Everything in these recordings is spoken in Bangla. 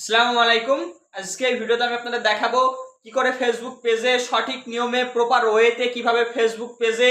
আসসালামু আলাইকুম। আজকে এই ভিডিওতে আমি আপনাদের দেখাবো কি করে ফেসবুক পেজে সঠিক নিয়মে প্রপার ওয়েতে কীভাবে ফেসবুক পেজে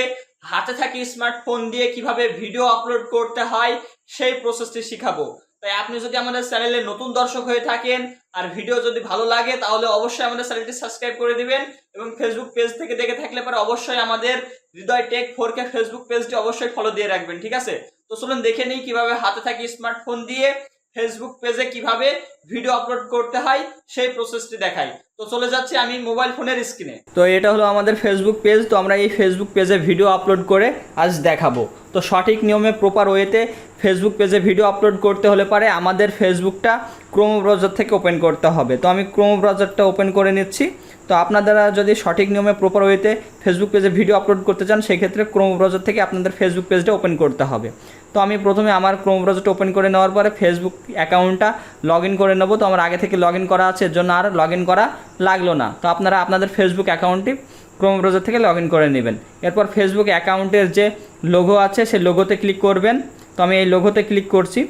হাতে থাকি স্মার্টফোন দিয়ে কীভাবে ভিডিও আপলোড করতে হয়, সেই প্রসেসটি শিখাবো। তাই আপনি যদি আমাদের চ্যানেলে নতুন দর্শক হয়ে থাকেন আর ভিডিও যদি ভালো লাগে, তাহলে অবশ্যই আমাদের চ্যানেলটি সাবস্ক্রাইব করে দিবেন এবং ফেসবুক পেজ থেকে দেখে থাকলে পরে অবশ্যই আমাদের Hridoy tech four K Facebook পেজটি অবশ্যই ফলো দিয়ে রাখবেন, ঠিক আছে? তো চলুন দেখে নিই কীভাবে হাতে থাকি স্মার্টফোন দিয়ে ফেসবুক পেজে কীভাবে ভিডিও আপলোড করতে হয় সেই প্রসেসটি দেখাই। তো চলে যাচ্ছি আমি মোবাইল ফোনের স্ক্রিনে তো এটা হলো আমাদের ফেসবুক পেজ তো আমরা এই ফেসবুক পেজে ভিডিও আপলোড করে আজ দেখাবো। তো সঠিক নিয়মে প্রপার ওয়েতে ফেসবুক পেজে ভিডিও আপলোড করতে হলে পারে আমাদের ফেসবুকটা ক্রোম ব্রাউজার থেকে ওপেন করতে হবে। তো আমি ক্রোম ব্রাউজারটা ওপেন করে নিচ্ছি। তো আপনারা যদি সঠিক নিয়মে প্রপার ওয়েতে ফেসবুক পেজে ভিডিও আপলোড করতে চান, সেক্ষেত্রে ক্রোম ব্রাউজার থেকে আপনাদের ফেসবুক পেজটা ওপেন করতে হবে। তো আমি প্রথমে আমার ক্রোম ব্রাউজারটা ওপেন করে নেওয়ার পরে ফেসবুক অ্যাকাউন্টটা লগ ইন করে নেব। তো আমার আগে থেকে লগ ইন করা আছে, এর জন্য আর লগ ইন করা লাগল না। তো আপনারা আপনাদের ফেসবুক অ্যাকাউন্টটি ক্রোম ব্রাউজার থেকে লগ ইন করে নেবেন। এরপর ফেসবুক অ্যাকাউন্টের যে লোগো আছে, সেই লোগোতে ক্লিক করবেন। তো আমি এই লোগোতে ক্লিক করছি।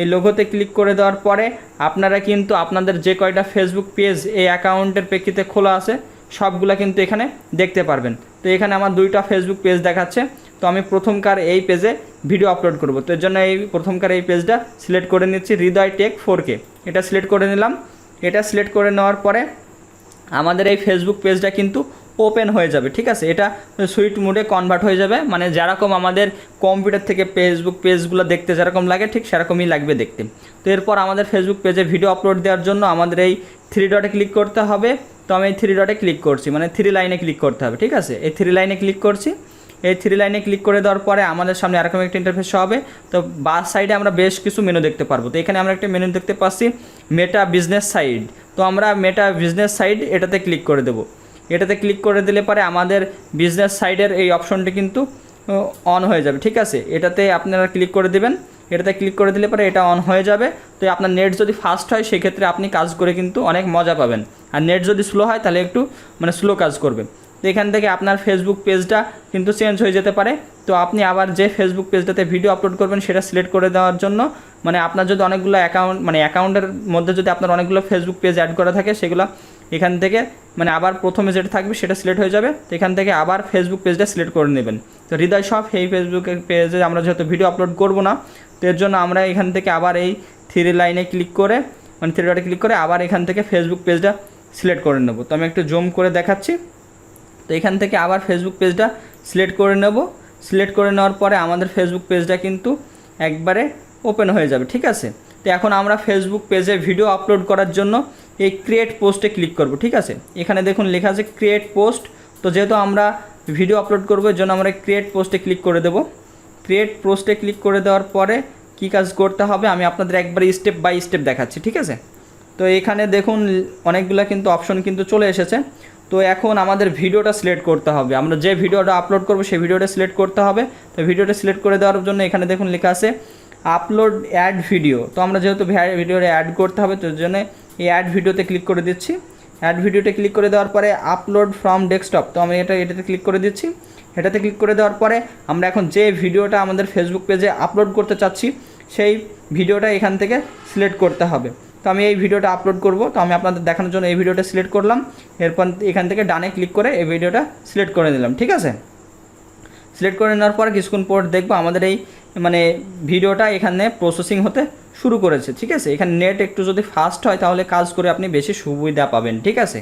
এই লোগোতে ক্লিক করে দেওয়ার পরে আপনারা কিন্তু আপনাদের যে কয়টা ফেসবুক পেজ এই অ্যাকাউন্টের প্রেক্ষিতে খোলা আছে, সবগুলা কিন্তু এখানে দেখতে পারবেন। তো এখানে আমার দুইটা ফেসবুক পেজ দেখাচ্ছে। তো আমি প্রথমকার এই পেজে ভিডিও আপলোড করব। তো এর জন্য এই প্রথমকার এই পেজটা সিলেক্ট করে নিচ্ছি হৃদয় টেক ফোর এটা সিলেক্ট করে নিলাম। এটা সিলেক্ট করে নেওয়ার পরে আমাদের এই ফেসবুক পেজটা কিন্তু ওপেন হয়ে যাবে, ঠিক আছে? এটা সুইট মোডে কনভার্ট হয়ে যাবে মানে যেরকম আমাদের কম্পিউটার থেকে ফেসবুক পেজগুলো দেখতে যেরকম লাগে, ঠিক সেরকমই লাগবে দেখতে। তো এরপর আমাদের ফেসবুক পেজে ভিডিও আপলোড দেওয়ার জন্য আমাদের এই থ্রি ডটে ক্লিক করতে হবে। তো আমি এই থ্রি ডটে ক্লিক করছি মানে থ্রি লাইনে ক্লিক করতে হবে, ঠিক আছে? এই থ্রি লাইনে ক্লিক করছি। এই থ্রি লাইনে ক্লিক করে দেওয়ার পরে আমাদের সামনে এরকম একটা ইন্টারফেস হবে। তো বাস সাইডে আমরা বেশ কিছু মেনু দেখতে পারব। তো এখানে আমরা একটা মেনু দেখতে পাচ্ছি মেটা বিজনেস সাইড তো আমরা মেটা বিজনেস সাইড এটাতে ক্লিক করে দেবো। এটাতে ক্লিক করে দিলে পরে আমাদের বিজনেস সাইডের এই অপশনটি কিন্তু অন হয়ে যাবে। ঠিক আছে? এটাতে আপনারা ক্লিক করে দেবেন। এটাতে ক্লিক করে দিলে পরে এটা অন হয়ে যাবে। তো আপনার নেট যদি ফাস্ট হয়, সেক্ষেত্রে আপনি কাজ করে কিন্তু অনেক মজা পাবেন। আর নেট যদি স্লো হয়, তাহলে একটু মানে স্লো কাজ করবে। তো এখান থেকে আপনার ফেসবুক পেজটা কিন্তু চেঞ্জ হয়ে যেতে পারে। তো আপনি আবার যে ফেসবুক পেজটাতে ভিডিও আপলোড করবেন, সেটা সিলেক্ট করে দেওয়ার জন্য। মানে আপনার যদি অনেকগুলো অ্যাকাউন্ট মানে অ্যাকাউন্টের মধ্যে যদি আপনার অনেকগুলো ফেসবুক পেজ অ্যাড করা থাকে, সেগুলো এখান থেকে মানে আবার প্রথমে যেটা থাকবে, সেটা সিলেক্ট হয়ে যাবে। তো এখান থেকে আবার ফেসবুক পেজটা সিলেক্ট করে নেবেন। তো হৃদয় সব এই ফেসবুকের পেজে আমরা যেহেতু ভিডিও আপলোড করব না, তো এর জন্য আমরা এখান থেকে আবার এই থ্রি লাইনে ক্লিক করে মানে থ্রি ডটে ক্লিক করে আবার এখান থেকে ফেসবুক পেজটা সিলেক্ট করে নেব। তো আমি একটু জুম করে দেখাচ্ছি। তো এখান থেকে আবার ফেসবুক পেজটা সিলেক্ট করে নেব। সিলেক্ট করে নেওয়ার পরে আমাদের ফেসবুক পেজটা কিন্তু একবারে ওপেন হয়ে যাবে, ঠিক আছে? তো এখন আমরা ফেসবুক পেজে ভিডিও আপলোড করার জন্য এই ক্রিয়েট পোস্টে ক্লিক করব, ঠিক আছে? এখানে দেখুন লেখা আছে ক্রিয়েট পোস্ট তো যেহেতু আমরা ভিডিও আপলোড করব, এর জন্য আমরা ক্রিয়েট পোস্টে ক্লিক করে দেব। ক্রিয়েট পোস্টে ক্লিক করে দেওয়ার পরে কী কাজ করতে হবে, আমি আপনাদের একবারে স্টেপ বাই স্টেপ দেখাচ্ছি, ঠিক আছে? তো এখানে দেখুন অনেকগুলো কিন্তু অপশন কিন্তু চলে এসেছে। তো এখন আমাদের ভিডিওটা সিলেক্ট করতে হবে। আমরা যে ভিডিওটা আপলোড করব, সেই ভিডিওটা সিলেক্ট করতে হবে। তো ভিডিওটা সিলেক্ট করে দেওয়ার জন্য এখানে দেখুন লেখা আছে আপলোড অ্যাড ভিডিও তো আমরা যেহেতু ভিডিওটা অ্যাড করতে হবে, তো জন্য এই অ্যাড ভিডিওতে ক্লিক করে দিচ্ছি। অ্যাড ভিডিওতে ক্লিক করে দেওয়ার পরে আপলোড ফ্রম ডেস্কটপ তো আমি এটা, এটাতে ক্লিক করে দিচ্ছি। এটাতে ক্লিক করে দেওয়ার পরে আমরা এখন যে ভিডিওটা আমাদের ফেসবুক পেজে আপলোড করতে চাচ্ছি, সেই ভিডিওটা এখান থেকে সিলেক্ট করতে হবে। তো আমি এই ভিডিওটা আপলোড করব। তো আমি আপনাদের দেখানোর জন্য এই ভিডিওটা সিলেক্ট করলাম। এরপর এখান থেকে ডানে ক্লিক করে এই ভিডিওটা সিলেক্ট করে নিলাম, ঠিক আছে? সিলেক্ট করে নেওয়ার পর কিছুক্ষণ পর দেখব আমাদের এই মানে ভিডিওটা এখানে প্রসেসিং হতে শুরু করেছে, ঠিক আছে? এখানে নেট একটু যদি ফাস্ট হয় তাহলে কাজ করে আপনি বেশি সুবিধা পাবেন, ঠিক আছে?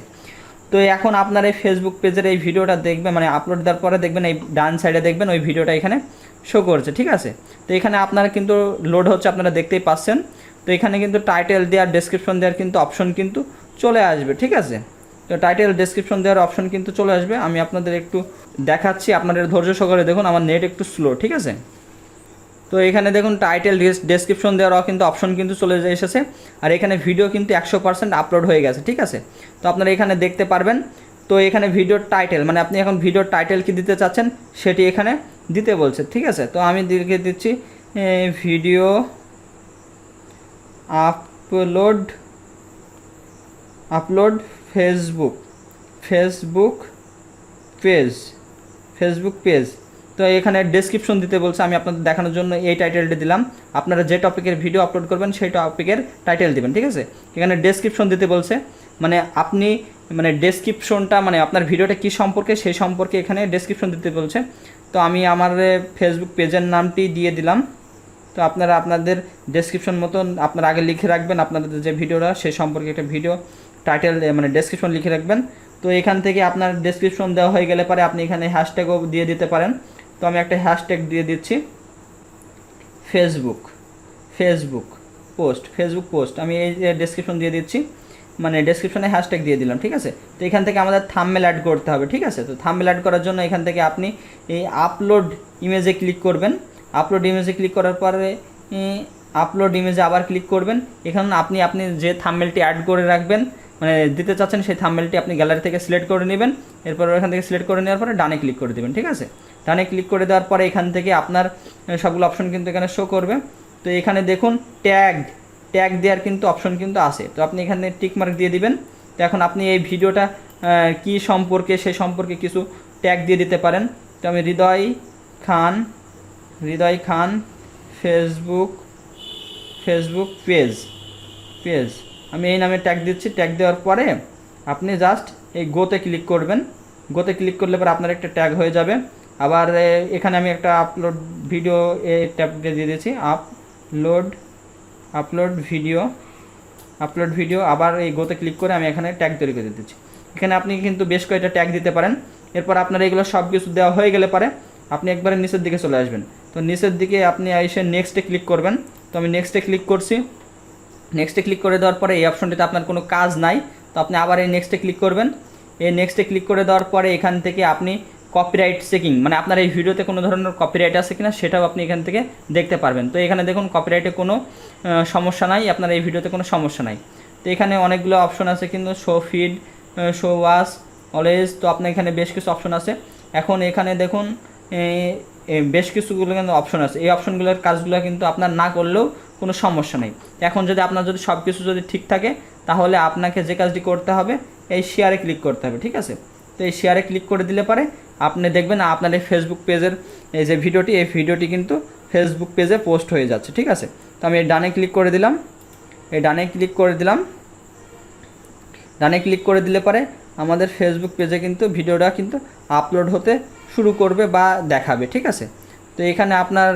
তো এখন আপনার এই ফেসবুক পেজের এই ভিডিওটা দেখবেন মানে আপলোড দেওয়ার পরে দেখবেন এই ডান সাইডে দেখবেন ওই ভিডিওটা এখানে শো করছে, ঠিক আছে? তো এখানে আপনারা কিন্তু লোড হচ্ছে, আপনারা দেখতেই পাচ্ছেন। তো এখানে কিন্তু টাইটেল দেওয়ার ডেসক্রিপশন দেওয়ার কিন্তু অপশন কিন্তু চলে আসবে, ঠিক আছে? তো টাইটেল ডেসক্রিপশন দেওয়ার অপশন কিন্তু চলে আসবে। আমি আপনাদের একটু দেখাচ্ছি, আপনাদের ধৈর্য সহকারে দেখুন, আমার নেট একটু স্লো ঠিক আছে? তো এখানে দেখুন টাইটেল ডেসক্রিপশন দেওয়ার কিন্তু অপশন কিন্তু চলে এসেছে। আর এখানে ভিডিও কিন্তু একশো পার্সেন্ট আপলোড হয়ে গেছে, ঠিক আছে? তো আপনারা এখানে দেখতে পারবেন। তো এখানে ভিডিওর টাইটেল মানে আপনি এখন ভিডিওর টাইটেল কি দিতে চাচ্ছেন, সেটি এখানে দিতে বলছে, ঠিক আছে? তো আমি দিকে দিচ্ছি video upload upload Facebook Facebook page Facebook page. তো এখানে ডেসক্রিপশন দিতে বলছে, আমি আপনাদের দেখানোর জন্য এই টাইটেলটা দিলাম। আপনারা যে টপিকের ভিডিও আপলোড করবেন, সেই টপিকের টাইটেল দিবেন, ঠিক আছে? এখানে ডেসক্রিপশন দিতে বলছে মানে আপনি মানে ডেসক্রিপশনটা মানে আপনার ভিডিওটা কী সম্পর্কে, সেই সম্পর্কে এখানে ডেসক্রিপশন দিতে বলছে। তো আমি আমার ফেসবুক পেজের নামটি দিয়ে দিলাম। তো আপনারা আপনাদের ডেসক্রিপশন মতন আপনারা আগে লিখে রাখবেন, আপনাদের যে ভিডিওটা সে সম্পর্কে একটা ভিডিও টাইটেল মানে ডেসক্রিপশন লিখে রাখবেন। তো এখান থেকে আপনার ডেসক্রিপশন দেওয়া হয়ে গেলে পরে আপনি এখানে হ্যাশট্যাগও দিয়ে দিতে পারেন। তো আমি একটা হ্যাশট্যাগ দিয়ে দিচ্ছি Facebook Facebook post Facebook post আমি এই যে ডেসক্রিপশন দিয়ে দিচ্ছি মানে ডেসক্রিপশনে হ্যাশট্যাগ দিয়ে দিলাম, ঠিক আছে? তো এখান থেকে আমাদের থাম্বনেল অ্যাড করতে হবে, ঠিক আছে? তো থাম্বনেল অ্যাড করার জন্য এখান থেকে আপনি এই আপলোড ইমেজে ক্লিক করবেন। আপলোড ইমেজে ক্লিক করার পরে আপলোড ইমেজে আবার ক্লিক করবেন। এখানে আপনি আপনি যে থাম্বনেলটি অ্যাড করে রাখবেন মানে দিতে চাচ্ছেন সেই থাম্বনেলটি আপনি গ্যালারি থেকে সিলেক্ট করে নেবেন। এরপর এখান থেকে সিলেক্ট করে নেওয়ার পরে ডানে ক্লিক করে দেবেন, ঠিক আছে? ডানে ক্লিক করে দেওয়ার পরে এখান থেকে আপনার সবগুলো অপশন কিন্তু এখানে শো করবে। তো এখানে দেখুন ট্যাগ ট্যাগ দেওয়ার কিন্তু অপশন কিন্তু আছে। তো আপনি এখানে টিক মার্ক দিয়ে দিবেন। তো এখন আপনি এই ভিডিওটা কি সম্পর্কে সেই সম্পর্কে কিছু ট্যাগ দিয়ে দিতে পারেন। তো আমি Hridoy Khan Hridoy Khan Facebook Facebook page page আমি এই নামে ট্যাগ দিচ্ছি। ট্যাগ দেওয়ার পরে আপনি জাস্ট এই গোতে ক্লিক করবেন। গোতে ক্লিক করলে পরে আপনার একটা ট্যাগ হয়ে যাবে। আবার এ, এখানে আমি একটা আপলোড ভিডিও এই ট্যাগটা দিয়ে দিয়েছি। Upload upload video upload video আবার এই গোতে ক্লিক করে আমি এখানে ট্যাগ তৈরি করে দিচ্ছি। এখানে আপনি কিন্তু বেশ কয়েকটা ট্যাগ দিতে পারেন। এরপর আপনার এগুলো সব কিছু দেওয়া হয়ে গেলে পরে আপনি একবারে নিচের দিকে চলে আসবেন। তো নিচের দিকে আপনি এসে নেক্সটে ক্লিক করবেন। তো আমি নেক্সটে ক্লিক করছি। নেক্সটে ক্লিক করে দেওয়ার পরে এই অপশনটিতে আপনার কোনো কাজ নাই। তো আপনি আবার এই নেক্সটে ক্লিক করবেন। এই নেক্সটে ক্লিক করে দেওয়ার পরে এখান থেকে আপনি কপিরাইট চেকিং মানে আপনার এই ভিডিওতে কোনো ধরনের কপিরাইট আছে কিনা সেটাও আপনি এখান থেকে দেখতে পারবেন। তো এখানে দেখুন কপিরাইটে কোনো সমস্যা নাই, আপনার এই ভিডিওতে কোনো সমস্যা নাই। তো এখানে অনেকগুলো অপশন আছে কিন্তু show feed show was always তো আপনার এখানে বেশ কিছু অপশন আছে। এখন এখানে দেখুন বেশ কিছুগুলো কিন্তু অপশন আছে। এই অপশনগুলোর কাজগুলো কিন্তু আপনার না করলেও কোনো সমস্যা নেই। এখন যদি আপনার যদি সব কিছু যদি ঠিক থাকে, তাহলে আপনাকে যে কাজটি করতে হবে, এই শেয়ারে ক্লিক করতে হবে, ঠিক আছে? তো এই শেয়ারে ক্লিক করে দিলে পারে আপনি দেখবেন আপনার এই ফেসবুক পেজের এই যে ভিডিওটি, এই ভিডিওটি কিন্তু ফেসবুক পেজে পোস্ট হয়ে যাচ্ছে, ঠিক আছে? তো আমি এই ডানে ক্লিক করে দিলাম। এই ডানে ক্লিক করে দিলাম। ডানে ক্লিক করে দিলে পরে আমাদের ফেসবুক পেজে কিন্তু ভিডিওটা কিন্তু আপলোড হতে শুরু করবে বা দেখাবে, ঠিক আছে? তো এখানে আপনার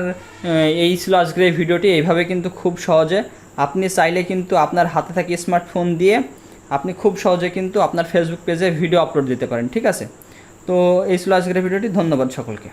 এই ছিল আজকের এই ভিডিওটি। এইভাবে কিন্তু খুব সহজে আপনি চাইলে কিন্তু আপনার হাতে থাকে স্মার্টফোন দিয়ে আপনি খুব সহজে কিন্তু আপনার ফেসবুক পেজে ভিডিও আপলোড দিতে পারেন, ঠিক আছে? তো এই ছিল আজকের ভিডিওটি। ধন্যবাদ সকলকে।